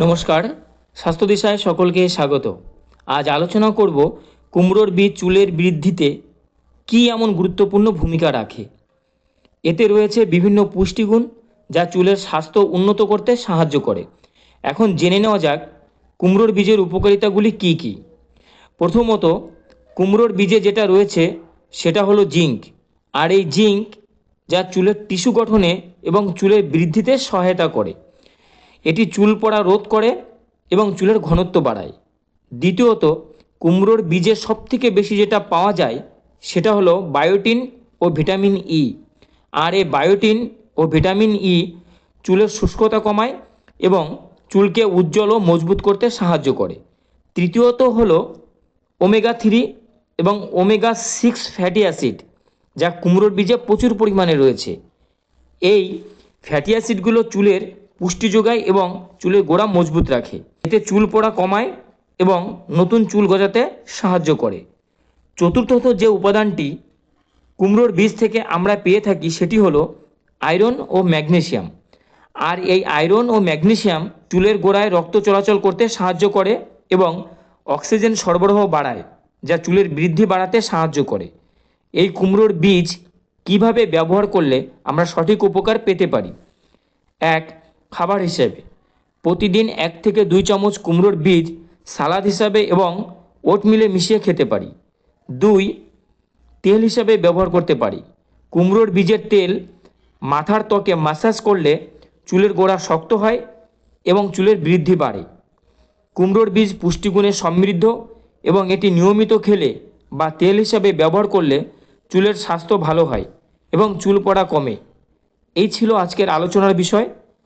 নমস্কার। স্বাস্থ্য দিশায় সকলকে স্বাগত। আজ আলোচনা করব কুমড়োর বীজ চুলের বৃদ্ধিতে কী এমন গুরুত্বপূর্ণ ভূমিকা রাখে। এতে রয়েছে বিভিন্ন পুষ্টিগুণ যা চুলের স্বাস্থ্য উন্নত করতে সাহায্য করে। এখন জেনে নেওয়া যাক কুমড়োর বীজের উপকারিতাগুলি কি কি। প্রথমত, কুমড়োর বীজে যেটা রয়েছে সেটা হলো জিঙ্ক। আর এই জিঙ্ক যা চুলের টিস্যু গঠনে এবং চুলের বৃদ্ধিতে সহায়তা করে। এটি চুল পড়া রোধ করে এবং চুলের ঘনত্ব বাড়ায়। দ্বিতীয়ত, কুমড়োর বীজে সবথেকে বেশি যেটা পাওয়া যায় সেটা হলো বায়োটিন ও ভিটামিন ই আর এই বায়োটিন ও ভিটামিন ই চুলের শুষ্কতা কমায় এবং চুলকে উজ্জ্বল ও মজবুত করতে সাহায্য করে। তৃতীয়ত হলো ওমেগা থ্রি এবং ওমেগা সিক্স ফ্যাটি অ্যাসিড, যা কুমড়োর বীজে প্রচুর পরিমাণে রয়েছে। এই ফ্যাটি অ্যাসিডগুলো চুলের পুষ্টি যোগায় এবং চুলের গোড়া মজবুত রাখে। এতে চুল পড়া কমায় এবং নতুন চুল গজাতে সাহায্য করে। চতুর্থত যে উপাদানটি কুমড়োর বীজ থেকে আমরা পেয়ে থাকি সেটি হলো আয়রন ও ম্যাগনেশিয়াম আর এই আয়রন ও ম্যাগনেশিয়াম চুলের গোড়ায় রক্ত চলাচল করতে সাহায্য করে এবং অক্সিজেন সরবরাহ বাড়ায়, যা চুলের বৃদ্ধি বাড়াতে সাহায্য করে। এই কুমড়োর বীজ কীভাবে ব্যবহার করলে আমরা সঠিক উপকার পেতে পারি? এক খাবার হিসেবে। প্রতিদিন এক থেকে দুই চামচ কুমড়োর বীজ, সালাদ হিসাবে এবং ওটমিলে মিশিয়ে খেতে পারি। দুই, তেল হিসাবে ব্যবহার করতে পারি। কুমড়োর বীজের তেল মাথার ত্বকে মাসাজ করলে চুলের গোড়া শক্ত হয় এবং চুলের বৃদ্ধি বাড়ে। কুমড়োর বীজ পুষ্টিগুণে সমৃদ্ধ এবং এটি নিয়মিত খেলে বা তেল হিসাবে ব্যবহার করলে চুলের স্বাস্থ্য ভালো হয় এবং চুল পড়া কমে। এই ছিল আজকের আলোচনার বিষয়।